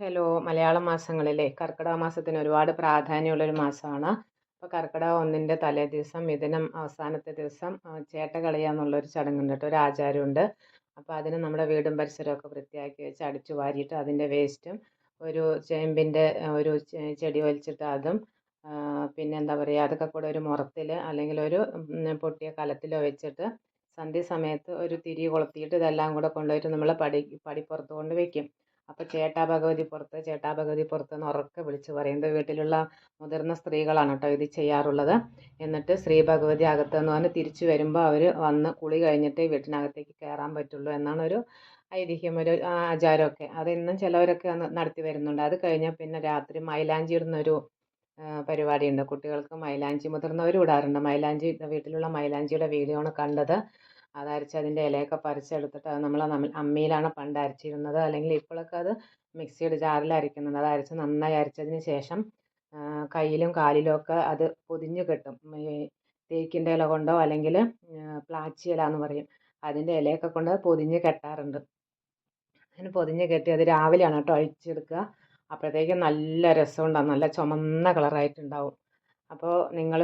Hello മലയാള മാസങ്ങളിലെ കർക്കിടക മാസത്തിന് ഒരുപാട് പ്രാധാന്യമുള്ളൊരു മാസമാണ്. അപ്പോൾ കർക്കിടക ഒന്നിന്റെ തലേ ദിവസം മിഥുനം അവസാനത്തെ ദിവസം ചേട്ട കളിയുക എന്നുള്ളൊരു ചടങ്ങുണ്ട് കേട്ടോ ഒരു ആചാരമുണ്ട്. അപ്പോൾ അതിന് നമ്മുടെ വീടും പരിസരമൊക്കെ വൃത്തിയാക്കി വെച്ച് അടിച്ചു വാരിയിട്ട് അതിന്റെ വേസ്റ്റും ഒരു ചേമ്പിന്റെ ഒരു ചെടി വലിച്ചിട്ട് അതും പിന്നെ എന്താ പറയുക അതൊക്കെ കൂടെ ഒരു മുറത്തിൽ അല്ലെങ്കിൽ ഒരു പൊട്ടിയ കലത്തിലോ വെച്ചിട്ട് സന്ധ്യ സമയത്ത് ഒരു തിരി കൊളുത്തിയിട്ട് ഇതെല്ലാം കൂടെ കൊണ്ടുപോയിട്ട് നമ്മൾ പടി പടിപ്പുറത്ത് കൊണ്ട് വയ്ക്കും അപ്പോൾ ചേട്ടാ ഭഗവതി പുറത്ത് ചേട്ടാ ഭഗവതി പുറത്ത് എന്ന് ഉറക്കെ വിളിച്ച് പറയുന്നത് വീട്ടിലുള്ള മുതിർന്ന സ്ത്രീകളാണ് കേട്ടോ ഇത് ചെയ്യാറുള്ളത്. എന്നിട്ട് ശ്രീ ഭഗവതി അകത്ത് എന്ന് പറഞ്ഞ് തിരിച്ചു വരുമ്പോൾ അവർ വന്ന് കുളി കഴിഞ്ഞിട്ടേ വീട്ടിനകത്തേക്ക് കയറാൻ പറ്റുള്ളൂ എന്നാണ് ഒരു ഐതിഹ്യം ഒരു ആചാരമൊക്കെ. അത് ഇന്നും ചിലവരൊക്കെ നടത്തി വരുന്നുണ്ട്. അത് കഴിഞ്ഞാൽ പിന്നെ രാത്രി മൈലാഞ്ചി ഇടുന്നൊരു പരിപാടിയുണ്ട്. കുട്ടികൾക്ക് മൈലാഞ്ചി മുതിർന്നവരും ഇടാറുണ്ട്. മൈലാഞ്ചി വീട്ടിലുള്ള മൈലാഞ്ചിയുടെ വീഡിയോ ആണ് കണ്ടത്. അത് അരച്ച് അതിന്റെ ഇലയൊക്കെ പറിച്ചെടുത്തിട്ട് അത് നമ്മൾ അമ്മിയിലാണ് പണ്ട് അരച്ചിരുന്നത്. അല്ലെങ്കിൽ ഇപ്പോഴൊക്കെ അത് മിക്സിയുടെ ജാറിൽ അരയ്ക്കുന്നുണ്ട് അത് അരച്ച് നന്നായി അരച്ചതിന് ശേഷം കയ്യിലും കാലിലും ഒക്കെ അത് പൊതിഞ്ഞ് കെട്ടും. ഈ തേക്കിന്റെ ഇല കൊണ്ടോ അല്ലെങ്കിൽ പ്ലാച്ചി ഇല എന്ന് പറയും. അതിന്റെ ഇലയൊക്കെ കൊണ്ട് പൊതിഞ്ഞ് കെട്ടാറുണ്ട്. അങ്ങനെ പൊതിഞ്ഞ് കെട്ടി അത് രാവിലെയാണ് കേട്ടോ അഴിച്ചെടുക്കുക. അപ്പോഴത്തേക്കും നല്ല രസമുണ്ടാകും നല്ല ചുമന്ന കളറായിട്ടുണ്ടാവും. അപ്പോൾ നിങ്ങൾ